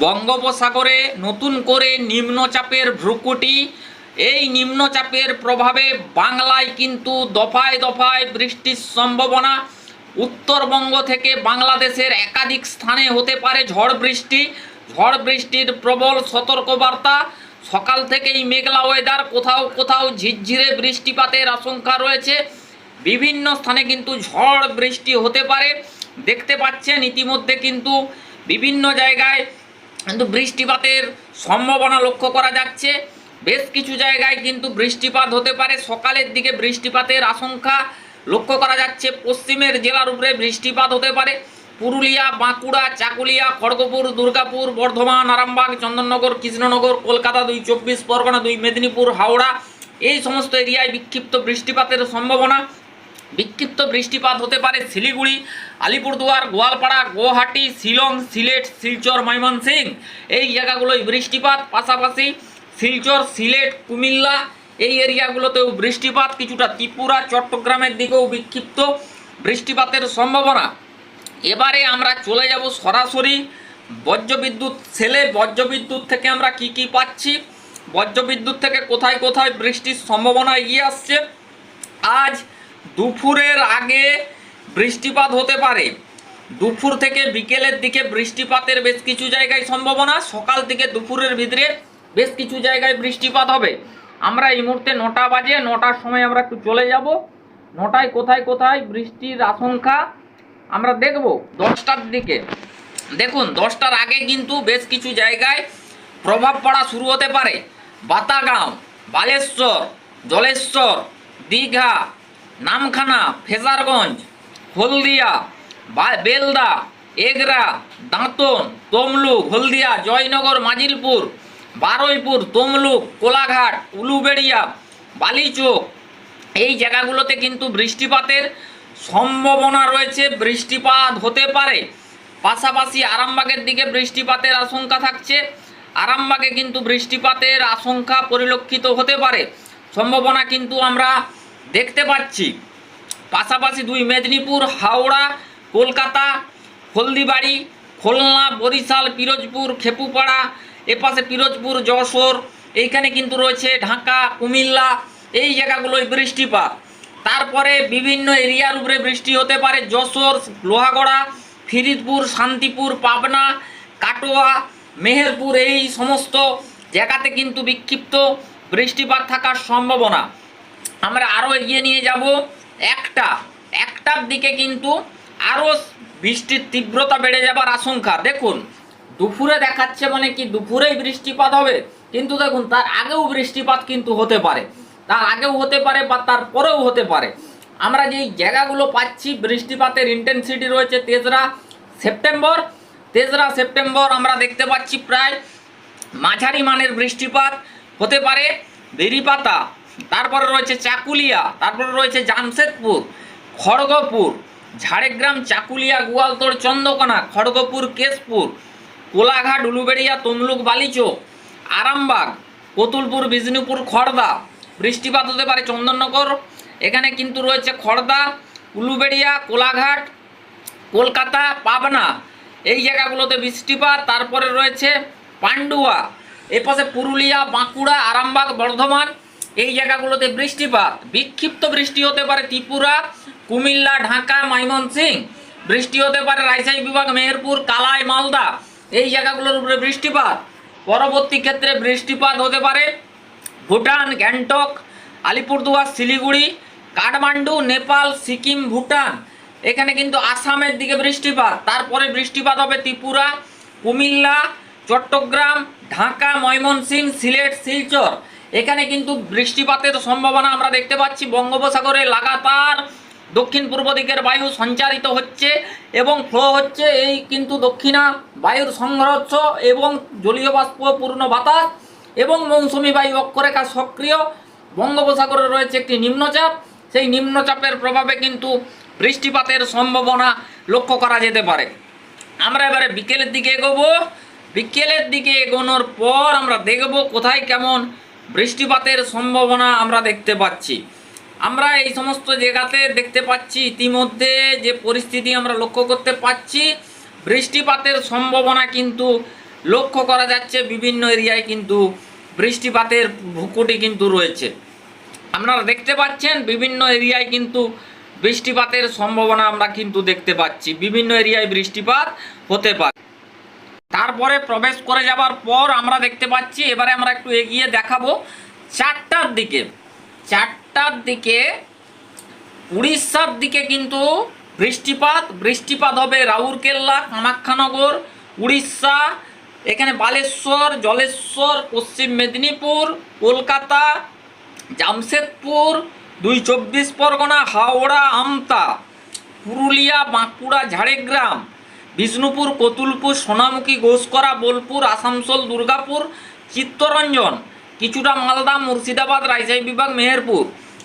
বঙ্গোপসাগরে নতুন করে নিম্নচাপের ভ্রুকুটি। এই নিম্নচাপের প্রভাবে বাংলায় কিন্তু দফায় দফায় বৃষ্টির সম্ভাবনা। উত্তরবঙ্গ থেকে বাংলাদেশের একাধিক স্থানে হতে পারে ঝড় বৃষ্টি। ঝড় বৃষ্টির প্রবল সতর্কবার্তা। সকাল থেকেই মেঘলা ওয়েদার, কোথাও কোথাও ঝিরঝিরে বৃষ্টিপাতের আশঙ্কা রয়েছে। বিভিন্ন স্থানে কিন্তু ঝড় বৃষ্টি হতে পারে। দেখতে পাচ্ছেন ইতিমধ্যে কিন্তু বিভিন্ন জায়গায় কিন্তু বৃষ্টিপাতের সম্ভাবনা লক্ষ্য করা যাচ্ছে। বেশ কিছু জায়গায় কিন্তু বৃষ্টিপাত হতে পারে। সকালের দিকে বৃষ্টিপাতের আশঙ্কা লক্ষ্য করা যাচ্ছে। পশ্চিমের জেলার উপরে বৃষ্টিপাত হতে পারে। পুরুলিয়া, বাঁকুড়া, চাকুলিয়া, খড়গপুর, দুর্গাপুর, বর্ধমান, আরামবাগ, চন্দননগর, কৃষ্ণনগর, কলকাতা দুই, চব্বিশ পরগনা দুই, মেদিনীপুর, হাওড়া এই সমস্ত এরিয়ায় বিক্ষিপ্ত বৃষ্টিপাতের সম্ভাবনা। বিক্ষিপ্ত বৃষ্টিপাত হতে পারে শিলিগুড়ি, আলিপুরদুয়ার, গোয়ালপাড়া, গুয়াহাটি, শিলং, সিলেট, শিলচর, ময়মনসিং। এই জায়গাগুলোয় বৃষ্টিপাত, পাশাপাশি শিলচর, সিলেট, কুমিল্লা এই এরিয়াগুলোতেও বৃষ্টিপাত, কিছুটা ত্রিপুরা, চট্টগ্রামের দিকেও বিক্ষিপ্ত বৃষ্টিপাতের সম্ভাবনা। এবারে আমরা চলে যাব সরাসরি বজ্রবিদ্যুৎ সেলে। বজ্রবিদ্যুৎ থেকে আমরা কি কি পাচ্ছি? বজ্রবিদ্যুৎ থেকে কোথায় কোথায় বৃষ্টির সম্ভাবনা এগিয়ে আসছে? আজ দুপুরের আগে বৃষ্টিপাত হতে পারে। দুপুর থেকে বিকেলের দিকে বৃষ্টিপাতের বেশ কিছু জায়গায় সম্ভাবনা, সকাল থেকে দুপুরের ভিতরে বেশ কিছু জায়গায় বৃষ্টিপাত হবে। আমরা এই মুহূর্তে নটা বাজে, নটার সময় আমরা একটু চলে যাব। নটায় কোথায় কোথায় বৃষ্টির আশঙ্কা আমরা দেখব দশটার দিকে। দেখুন, দশটার আগে কিন্তু বেশ কিছু জায়গায় প্রভাব পড়া শুরু হতে পারে। বাতাগাঁও, বালেশ্বর, জলেশ্বর, দীঘা নামখানা, ফেজারগঞ্জ, হলদিয়া বেলদা, এগরা, দাঁতন, তমলুক, হলদিয়া, জয়নগর, মাজিলপুর, বারুইপুর, তমলুক, কোলাঘাট, উলুবেড়িয়া, বালিচোক। এই জায়গাগুলোতে কিন্তু বৃষ্টিপাতের সম্ভাবনা রয়েছে। বৃষ্টিপাত হতে পারে। পাশাপাশি আরামবাগের দিকে বৃষ্টিপাতের আশঙ্কা থাকছে। আরামবাগে কিন্তু বৃষ্টিপাতের আশঙ্কা পরিলক্ষিত হতে পারে। সম্ভাবনা কিন্তু আমরা দেখতে পাচ্ছি। পাশাপাশি দুই মেদিনীপুর, হাওড়া, কলকাতা, হলদিবাড়ি, খুলনা, বরিশাল, পিরোজপুর, খেপুপাড়া, এপাশে পিরোজপুর, যশোর, এইখানে কিন্তু রয়েছে ঢাকা, কুমিল্লা, এই জায়গাগুলোয় বৃষ্টিপাত। তারপরে বিভিন্ন এরিয়ার উপরে বৃষ্টি হতে পারে, যশোর, লোহাগড়া, ফিরিদপুর, শান্তিপুর, পাবনা, কাটোয়া, মেহেরপুর, এই সমস্ত জায়গাতে কিন্তু বিক্ষিপ্ত বৃষ্টিপাত থাকার সম্ভাবনা। আমরা আরও এগিয়ে নিয়ে যাব। একটা, একটার দিকে কিন্তু আরও বৃষ্টির তীব্রতা বেড়ে যাবার আশঙ্কা। দেখুন, দুপুরে দেখাচ্ছে মানে কি দুপুরেই বৃষ্টিপাত হবে, কিন্তু দেখুন, তার আগেও বৃষ্টিপাত কিন্তু হতে পারে। তার আগেও হতে পারে বা তার পরেও হতে পারে। আমরা যেই জায়গাগুলো পাচ্ছি, বৃষ্টিপাতের ইন্টেন্সিটি রয়েছে তেসরা সেপ্টেম্বর। তেসরা সেপ্টেম্বর আমরা দেখতে পাচ্ছি প্রায় মাঝারি মানের বৃষ্টিপাত হতে পারে। বেরিপাতা তারপরে রয়েছে চাকুলিয়া, তারপরে রয়েছে জামশেদপুর, খড়গপুর, ঝাড়গ্রাম, চাকুলিয়া গোয়ালতোড় চন্দ্রকোনা, খড়গপুর, কেশপুর, কোলাঘাট, উলুবেড়িয়া, তমলুক, বালিচোক, আরামবাগ, কতুলপুর, বিষ্ণুপুর, খড়দা, বৃষ্টিপাত হতে পারে চন্দননগর। এখানে কিন্তু রয়েছে খড়দা, উলুবেড়িয়া, কোলাঘাট, কলকাতা, পাবনা। এই জায়গাগুলোতে বৃষ্টিপাত, তারপরে রয়েছে পান্ডুয়া, এপাশে পুরুলিয়া, বাঁকুড়া, আরামবাগ, বর্ধমান এই জায়গাগুলোতে বৃষ্টিপাত। বিক্ষিপ্ত বৃষ্টি হতে পারে ত্রিপুরা, কুমিল্লা, ঢাকা ময়মনসিং বৃষ্টি হতে পারে রাজশাহী বিভাগ, মেহেরপুর, কালাই, মালদা। এই জায়গাগুলোর উপরে বৃষ্টিপাত। পরবর্তী ক্ষেত্রে বৃষ্টিপাত হতে পারে ভুটান, গ্যাংটক, আলিপুরদুয়ার, শিলিগুড়ি, কাঠমান্ডু, নেপাল, সিকিম, ভুটান। এখানে কিন্তু আসামের দিকে বৃষ্টিপাত। তারপরে বৃষ্টিপাত হবে ত্রিপুরা, কুমিল্লা, চট্টগ্রাম, ঢাকা, ময়মনসিংহ, সিলেট, শিলচর। এখানে কিন্তু বৃষ্টিপাতের সম্ভাবনা আমরা দেখতে পাচ্ছি। বঙ্গোপসাগরে লাগাতার দক্ষিণ পূর্ব দিকের বায়ু সঞ্চারিত হচ্ছে এবং ফ্লো হচ্ছে এই কিন্তু দক্ষিণা বায়ুর সংঘর্ষ এবং জলীয় বাষ্পপূর্ণ বাতাস এবং মৌসুমি বায়ু অক্ষরেখা সক্রিয়। বঙ্গোপসাগরে রয়েছে একটি নিম্নচাপ। সেই নিম্নচাপের প্রভাবে কিন্তু বৃষ্টিপাতের সম্ভাবনা লক্ষ্য করা যেতে পারে। আমরা এবারে বিকেলের দিকে এগোবো। বিকেলের দিকে এগোনোর পর আমরা দেখব কোথায় কেমন বৃষ্টিপাতের সম্ভাবনা আমরা দেখতে পাচ্ছি। আমরা এই সমস্ত জায়গাতে দেখতে পাচ্ছি ইতিমধ্যে যে পরিস্থিতি আমরা লক্ষ্য করতে পাচ্ছি। বৃষ্টিপাতের সম্ভাবনা কিন্তু লক্ষ্য করা যাচ্ছে, বিভিন্ন এরিয়ায় কিন্তু বৃষ্টিপাতের ভুকুটি কিন্তু রয়েছে। আপনারা দেখতে পাচ্ছেন, বিভিন্ন এরিয়ায় কিন্তু বৃষ্টিপাতের সম্ভাবনা আমরা কিন্তু দেখতে পাচ্ছি। বিভিন্ন এরিয়ায় বৃষ্টিপাত হতে পারে। তারপরে প্রবেশ করে যাবার পর আমরা দেখতে পাচ্ছি, এবারে আমরা একটু এগিয়ে দেখাবো চারটার দিকে। চারটার দিকে উড়িষ্যার দিকে কিন্তু বৃষ্টিপাত বৃষ্টিপাত হবে রাউরকেল্লা, কামাখ্যানগর, উড়িষ্যা, এখানে বালেশ্বর, জলেশ্বর, পশ্চিম মেদিনীপুর, কলকাতা, জামশেদপুর, দুই চব্বিশ পরগনা, হাওড়া, আমতা, পুরুলিয়া, বাঁকুড়া, ঝাড়গ্রাম। বিষ্ণুপুর, কতুলপুর, সোনামুখী, ঘোষকরা, বোলপুর, আসানসোল, দুর্গাপুর, চিত্তরঞ্জন, কিছুটা মালদা, মুর্শিদাবাদ, রাজশাহী বিভাগ, মেহেরপুর।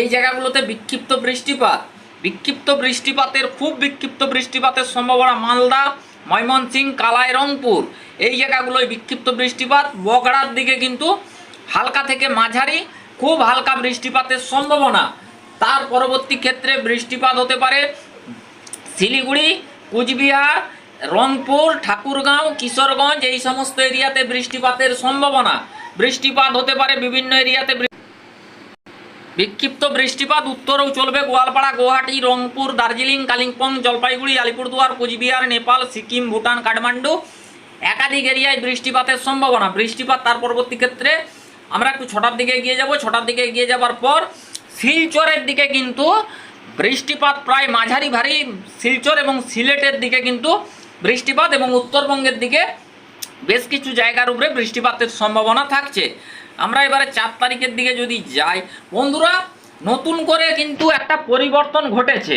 এই জায়গাগুলোতে বিক্ষিপ্ত বৃষ্টিপাত। বিক্ষিপ্ত বৃষ্টিপাতের, খুব বিক্ষিপ্ত বৃষ্টিপাতের সম্ভাবনা মালদা, ময়মনসিংহ কালাই রংপুর এই জায়গাগুলোয় বিক্ষিপ্ত বৃষ্টিপাত। বগড়ার দিকে কিন্তু হালকা থেকে মাঝারি, খুব হালকা বৃষ্টিপাতের সম্ভাবনা। তার পরবর্তী ক্ষেত্রে বৃষ্টিপাত হতে পারে শিলিগুড়ি, কুচবিহার রংপুর, ঠাকুরগাঁও, কিশোরগঞ্জ এই সমস্ত এরিয়াতে বৃষ্টিপাতের সম্ভাবনা। বৃষ্টিপাত হতে পারে বিভিন্ন এরিয়াতে বিক্ষিপ্ত বৃষ্টিপাত, উত্তরেও চলবে গোয়ালপাড়া, গুয়াহাটি, রংপুর, দার্জিলিং, কালিম্পং, জলপাইগুড়ি, আলিপুরদুয়ার, কুচবিহার, নেপাল, সিকিম, ভুটান, কাঠমান্ডু। একাধিক এরিয়ায় বৃষ্টিপাতের সম্ভাবনা। বৃষ্টিপাত তার পরবর্তী ক্ষেত্রে আমরা একটু ছটার দিকে এগিয়ে যাব। ছটার দিকে এগিয়ে যাবার পর শিলচরের দিকে কিন্তু বৃষ্টিপাত প্রায় মাঝারি ভারী। শিলচর এবং সিলেটের দিকে কিন্তু বৃষ্টিপাত এবং উত্তরবঙ্গের দিকে বেশ কিছু জায়গার উপরে বৃষ্টিপাতের সম্ভাবনা থাকছে। আমরা এবারে চার তারিখের দিকে যদি যাই, বন্ধুরা, নতুন করে কিন্তু একটা পরিবর্তন ঘটেছে।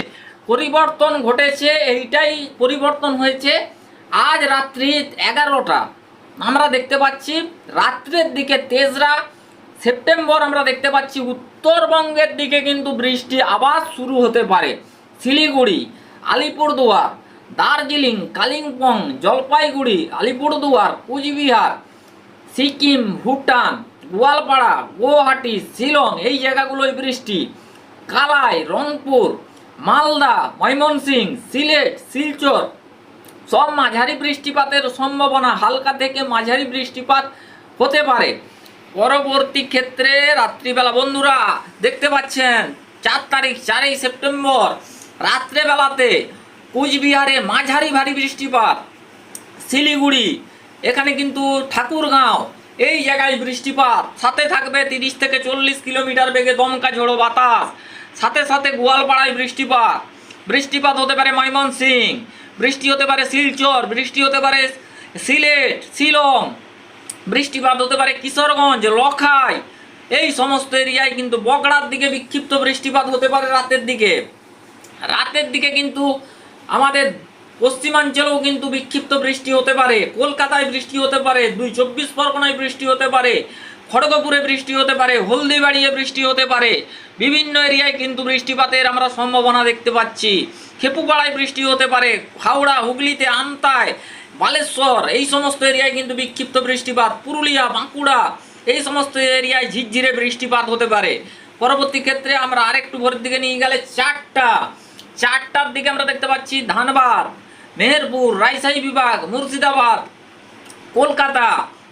পরিবর্তন ঘটেছে, এইটাই পরিবর্তন হয়েছে, আজ রাত্রি এগারোটা। আমরা দেখতে পাচ্ছি রাত্রের দিকে তেসরা, সেপ্টেম্বর আমরা দেখতে পাচ্ছি উত্তরবঙ্গের দিকে কিন্তু বৃষ্টি আবার শুরু হতে পারে। শিলিগুড়ি, আলিপুরদুয়ার দার্জিলিং, কালিম্পং, জলপাইগুড়ি, আলিপুরদুয়ার, কুচবিহার, সিকিম, ভুটান, গোয়ালপাড়া, গুয়াহাটি, শিলং, এই জায়গাগুলোয় বৃষ্টি। কালাই, রংপুর, মালদা ময়মনসিংহ সিলেট, শিলচর, সব মাঝারি বৃষ্টিপাতের সম্ভাবনা হালকা থেকে মাঝারি বৃষ্টিপাত হতে পারে। পরবর্তী ক্ষেত্রে রাত্রিবেলা, বন্ধুরা, দেখতে পাচ্ছেন, চার তারিখ, চারই সেপ্টেম্বর, রাত্রেবেলাতে কুচবিহারে মাঝারি ভারী বৃষ্টিপাত। শিলিগুড়ি, এখানে কিন্তু ঠাকুরগাঁও, এই জায়গায় বৃষ্টিপাত। সাথে থাকবে তিরিশ থেকে চল্লিশ কিলোমিটার বেগে দমকা ঝোড়ো বাতাস। সাথে সাথে গোয়ালপাড়ায় বৃষ্টিপাত। বৃষ্টিপাত হতে পারে ময়মনসিং বৃষ্টি হতে পারে শিলচর, বৃষ্টি হতে পারে সিলেট, শিলং, বৃষ্টিপাত হতে পারে কিশোরগঞ্জ, লখাই। এই সমস্ত এরিয়ায় কিন্তু বগড়ার দিকে বিক্ষিপ্ত বৃষ্টিপাত হতে পারে রাতের দিকে। রাতের দিকে কিন্তু আমাদের পশ্চিমাঞ্চলেও কিন্তু বিক্ষিপ্ত বৃষ্টি হতে পারে, কলকাতায় বৃষ্টি হতে পারে, দুই চব্বিশ পরগনায় বৃষ্টি হতে পারে, খড়গপুরে বৃষ্টি হতে পারে, হলদিবাড়িয়ে বৃষ্টি হতে পারে, বিভিন্ন এরিয়ায় কিন্তু বৃষ্টিপাতের আমরা সম্ভাবনা দেখতে পাচ্ছি। খেপুপাড়ায় বৃষ্টি হতে পারে, হাওড়া, হুগলিতে আমতায় বালেশ্বর, এই সমস্ত এরিয়ায় কিন্তু বিক্ষিপ্ত বৃষ্টিপাত, পুরুলিয়া, বাঁকুড়া, এই সমস্ত এরিয়ায় ঝিরঝিরে বৃষ্টিপাত হতে পারে। পরবর্তী ক্ষেত্রে আমরা আরেকটু ভোরের দিকে নিয়ে গেলে চারটা চারটার দিকে আমরা দেখতে পাচ্ছি ধানবাদ, মেহেরপুর, রাজশাহী বিভাগ, মুর্শিদাবাদ, কলকাতা,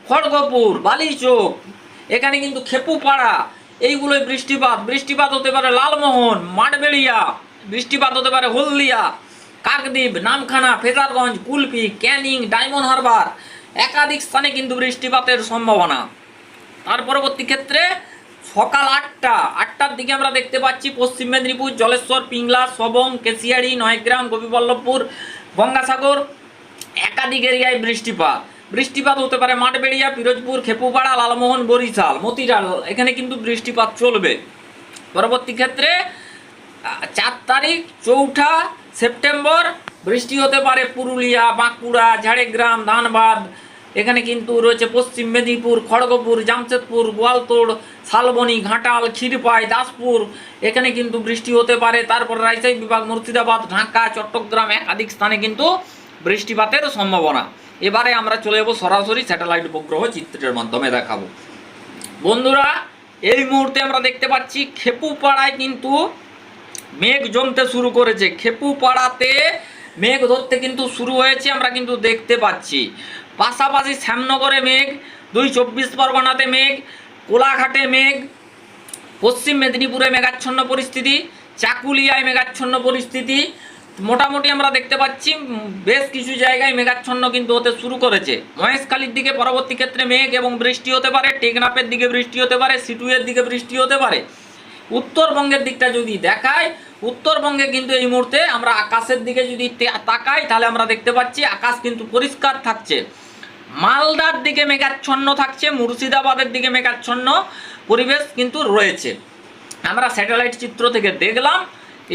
খড়গপুর, বালিচোক, এখানে কিন্তু খেপুপাড়া, এইগুলোই বৃষ্টিপাত। বৃষ্টিপাত হতে পারে লালমোহন, মাঠবেড়িয়া, বৃষ্টিপাত হতে পারে Haldia, Kakdwip, Namkhana Fraserganj Kulpi, Canning, Diamond Harbour. একাধিক স্থানে কিন্তু বৃষ্টিপাতের সম্ভাবনা। তার পরবর্তী ক্ষেত্রে সকাল আটটা, আটটার দিকে আমরা দেখতে পাচ্ছি পশ্চিম মেদিনীপুর, জলেশ্বর, পিংলা, সবং কেশিয়াড়ি নয়গ্রাম, গোপীবল্লভপুর, গঙ্গাসাগর, একাধিক এরিয়ায় বৃষ্টিপাত। বৃষ্টিপাত হতে পারে মাঠবেড়িয়া, পিরোজপুর, খেপুপাড়া, লালমোহন, বরিশাল মতিরাল এখানে কিন্তু বৃষ্টিপাত চলবে। পরবর্তী ক্ষেত্রে চার তারিখ, চৌঠা সেপ্টেম্বর, বৃষ্টি হতে পারে পুরুলিয়া, বাঁকুড়া, ঝাড়গ্রাম, ধানবাদ এখানে কিন্তু রয়েছে পশ্চিম মেদিনীপুর, খড়গপুর, জামশেদপুর, গোয়ালতোড়, শালবনি, ঘাটাল, ক্ষীরপাই, দাসপুর। এখানে কিন্তু বৃষ্টি হতে পারে। তারপর রাজশাহী বিভাগ, মুর্শিদাবাদ, ঢাকা, চট্টগ্রাম একাধিক স্থানে কিন্তু বৃষ্টিপাতের সম্ভাবনা। এবারে আমরা চলে যাব সরাসরি স্যাটেলাইট উপগ্রহ চিত্রের মাধ্যমে দেখাবো। বন্ধুরা, এই মুহূর্তে আমরা দেখতে পাচ্ছি খেপুপাড়ায় কিন্তু মেঘ জমতে শুরু করেছে। খেপুপাড়াতে মেঘ ধরতে কিন্তু শুরু হয়েছে, আমরা কিন্তু দেখতে পাচ্ছি। পাশাপাশি শ্যামনগরে মেঘ, দুই চব্বিশ পরগনাতে মেঘ, কোলাঘাটে মেঘ, পশ্চিম মেদিনীপুরে মেঘাচ্ছন্ন পরিস্থিতি, চাকুলিয়ায় মেঘাচ্ছন্ন পরিস্থিতি। মোটামুটি আমরা দেখতে পাচ্ছি বেশ কিছু জায়গায় মেঘাচ্ছন্ন কিন্তু হতে শুরু করেছে। মহেশখালীর দিকে পরবর্তী ক্ষেত্রে মেঘ এবং বৃষ্টি হতে পারে, টেকনাফের দিকে বৃষ্টি হতে পারে, সিটুয়ের দিকে বৃষ্টি হতে পারে। উত্তরবঙ্গের দিকটা যদি দেখায় উত্তরবঙ্গে কিন্তু এই মুহূর্তে আমরা আকাশের দিকে যদি তাকাই, তাহলে আমরা দেখতে পাচ্ছি আকাশ কিন্তু পরিষ্কার থাকছে। মালদার দিকে মেঘাচ্ছন্ন থাকছে, মুর্শিদাবাদের দিকে মেঘাচ্ছন্ন পরিবেশ কিন্তু রয়েছে। আমরা স্যাটেলাইট চিত্র থেকে দেখলাম,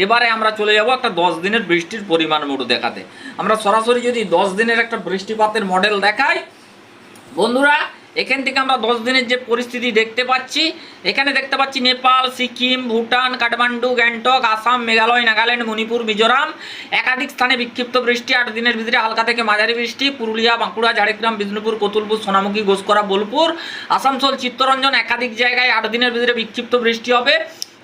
এবারে আমরা চলে যাব একটা দশ দিনের বৃষ্টির পরিমাণ মোট দেখাতে। আমরা সরাসরি যদি দশ দিনের একটা বৃষ্টিপাতের মডেল দেখাই, বন্ধুরা এখান থেকে আমরা দশ দিনের যে পরিস্থিতি দেখতে পাচ্ছি, এখানে দেখতে পাচ্ছি নেপাল, সিকিম, ভুটান, কাঠমান্ডু, গ্যাংটক, আসাম, মেঘালয়, নাগাল্যান্ড, মণিপুর, মিজোরাম। একাধিক স্থানে বিক্ষিপ্ত বৃষ্টি, আট দিনের ভিতরে হালকা থেকে মাঝারি বৃষ্টি, পুরুলিয়া, বাঁকুড়া, ঝাড়গ্রাম, বিষ্ণুপুর, কতুলপুর, সোনামুখী গোসকরা বোলপুর, আসানসোল, চিত্তরঞ্জন একাধিক জায়গায় আট দিনের ভিতরে বিক্ষিপ্ত বৃষ্টি হবে।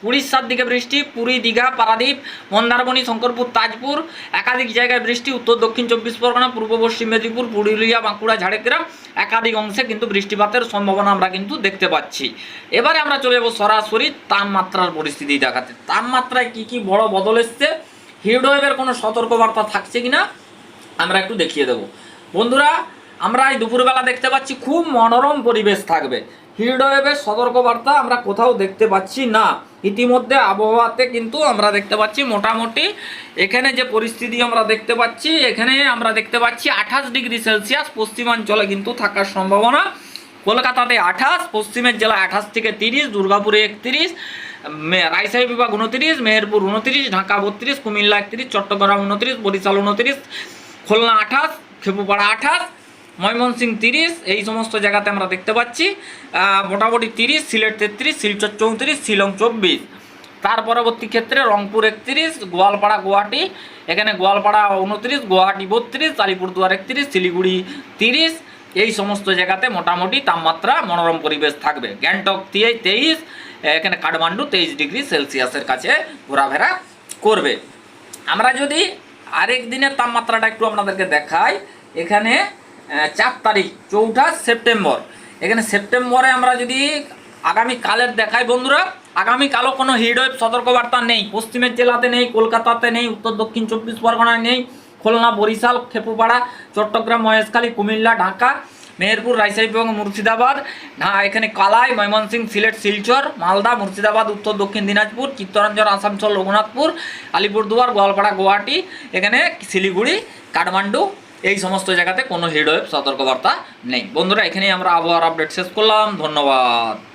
উড়িষ্যার দিকে বৃষ্টি, পুরী, দীঘা, পারাদ্বীপ, মন্দারমণি, শঙ্করপুর, তাজপুর, একাধিক জায়গায় বৃষ্টি, উত্তর, দক্ষিণ চব্বিশ পরগনা, পূর্ব পশ্চিম মেদিনীপুর, পুরুলিয়া, বাঁকুড়া, ঝাড়গ্রাম একাধিক অংশে কিন্তু বৃষ্টিপাতের সম্ভাবনা আমরা কিন্তু দেখতে পাচ্ছি। এবারে আমরা চলে যাব সরাসরি তাপমাত্রার পরিস্থিতি দেখাতে। তাপমাত্রায় কি কি বড় বদল এসছে হিটওয়েভের কোনো সতর্কবার্তা থাকছে কিনা, আমরা একটু দেখিয়ে দেবো। বন্ধুরা, আমরা এই দুপুরবেলা দেখতে পাচ্ছি খুব মনোরম পরিবেশ থাকবে। হিটওয়েভের সতর্কবার্তা আমরা কোথাও দেখতে পাচ্ছি না। ইতিমধ্যে আবহাওয়াতে কিন্তু আমরা দেখতে পাচ্ছি মোটামুটি। এখানে যে পরিস্থিতি আমরা দেখতে পাচ্ছি, এখানে আমরা দেখতে পাচ্ছি আঠাশ ডিগ্রি সেলসিয়াস পশ্চিমাঞ্চলে কিন্তু থাকার সম্ভাবনা। কলকাতাতে আঠাশ, পশ্চিমের জেলা আঠাশ থেকে তিরিশ, দুর্গাপুরে একত্রিশ রাজশাহী বিভাগ উনত্রিশ, মেহেরপুর উনত্রিশ, ঢাকা বত্রিশ, কুমিল্লা একত্রিশ, চট্টগ্রাম উনত্রিশ, বরিশাল উনত্রিশ, খুলনা আঠাশ, খেপুপাড়া আঠাশ ময়মনসিংহ তিরিশ, এই সমস্ত জায়গাতে আমরা দেখতে পাচ্ছি মোটামুটি তিরিশ, সিলেট তেত্রিশ, শিলচর চৌত্রিশ, শিলং চব্বিশ। তার পরবর্তী ক্ষেত্রে রংপুর একত্রিশ, গোয়ালপাড়া গুয়াহাটি, এখানে গোয়ালপাড়া উনত্রিশ, গুয়াহাটি বত্রিশ, আলিপুরদুয়ার একত্রিশ, শিলিগুড়ি তিরিশ, এই সমস্ত জায়গাতে মোটামুটি তাপমাত্রা মনোরম পরিবেশ থাকবে। গ্যাংটক তেইশ, এখানে কাঠমান্ডু তেইশ ডিগ্রি সেলসিয়াসের কাছে ঘোরাফেরা করবে। আমরা যদি আরেক দিনের তাপমাত্রাটা একটু আপনাদেরকে দেখাই, এখানে চার তারিখ, চৌঠা সেপ্টেম্বর। এখানে সেপ্টেম্বরে আমরা যদি আগামী কালের দেখাই, বন্ধুরা, আগামী কালও কোনো হিটওয়েভ সতর্কবার্তা নেই। পশ্চিমের জেলাতে নেই, কলকাতাতে নেই, উত্তর দক্ষিণ চব্বিশ পরগনায় নেই, খুলনা, বরিশাল, খেপুপাড়া, চট্টগ্রাম, মহেশখালী, কুমিল্লা, ঢাকা, মেহেরপুর, রাজশাহী, এবং মুর্শিদাবাদ। এখানে কালাই, ময়মনসিংহ, সিলেট, শিলচর, মালদা, মুর্শিদাবাদ, উত্তর দক্ষিণ দিনাজপুর, চিত্তরঞ্জন, আসানসোল, রঘুনাথপুর, আলিপুরদুয়ার, গোয়ালপাড়া, গুয়াহাটি, এখানে শিলিগুড়ি, কাঠমান্ডু এই সমস্ত জায়গাতে কোনো হিডওয়েভ সতর্কবার্তা নেই। বন্ধুরা, এখানেই আমরা আবহাওয়ার আপডেট শেষ করলাম। ধন্যবাদ।